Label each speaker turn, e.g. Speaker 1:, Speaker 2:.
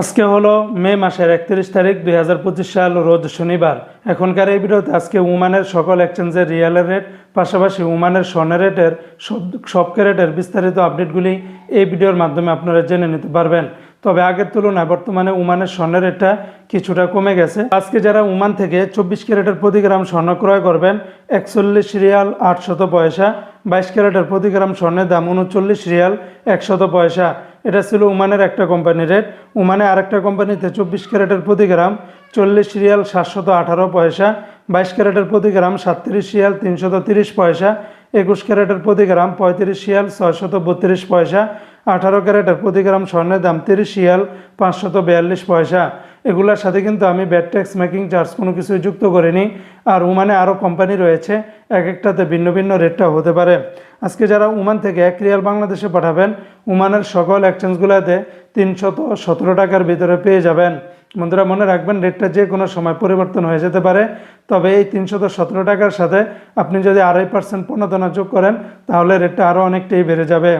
Speaker 1: আজকে হলো মে মাসের একত্রিশ তারিখ দুই হাজার পঁচিশ সাল, রোজ শনিবার। এখনকার এই ভিডিওতে আজকে উমানের সকল এক্সচেঞ্জের রিয়েলের রেট পাশাপাশি উমানের স্বর্ণের রেটের, সব সব ক্যারেটের বিস্তারিত আপডেটগুলি এই ভিডিওর মাধ্যমে আপনারা জেনে নিতে পারবেন। তবে আগের তুলনায় বর্তমানে উমানের স্বর্ণের রেটটা কিছুটা কমে গেছে। আজকে যারা উমান থেকে চব্বিশ ক্যারেটের প্রতি গ্রাম স্বর্ণ ক্রয় করবেন, একচল্লিশ রিয়াল আটশত পয়সা, বাইশ ক্যারেটের প্রতি গ্রাম স্বর্ণের দাম উনচল্লিশ রিয়াল একশত পয়সা। এটা ছিল উমানের একটা কোম্পানি রেট উমানে আরেকটা কোম্পানিতে চব্বিশ ক্যারেটের প্রতি গ্রাম, চল্লিশ রিয়াল সাতশত আঠারো পয়সা, বাইশ ক্যারেটের প্রতি গ্রাম সাতত্রিশ রিয়াল তিনশত তিরিশ পয়সা, একুশ ক্যারেটের প্রতি গ্রাম পঁয়ত্রিশ রিয়াল ছয়শত বত্রিশ পয়সা, আঠারো ক্যারেটের প্রতি গ্রাম স্বর্ণের দাম তিরিশ রিয়াল পাঁচশত বিয়াল্লিশ পয়সা। এগুলোর সাথে কিন্তু আমি ব্যাট ট্যাক্স মেকিং চার্জ কোনো কিছুই যুক্ত করিনি। আর উমানে আরও কোম্পানি রয়েছে, এক একটাতে ভিন্ন ভিন্ন রেটটা হতে পারে। আজকে যারা উমান থেকে এক রিয়াল বাংলাদেশে পাঠাবেন, উমানের সকল এক্সচেঞ্জগুলোতে তিনশত সতেরো টাকার ভিতরে পেয়ে যাবেন। বন্ধুরা, মনে রাখবেন রেটটা যে কোনো সময় পরিবর্তন হয়ে যেতে পারে। তবে এই তিনশত সতেরো টাকার সাথে আপনি যদি আড়াই পার্সেন্ট প্রণোদনা যোগ করেন, তাহলে রেটটা আরও অনেকটাই বেড়ে যাবে।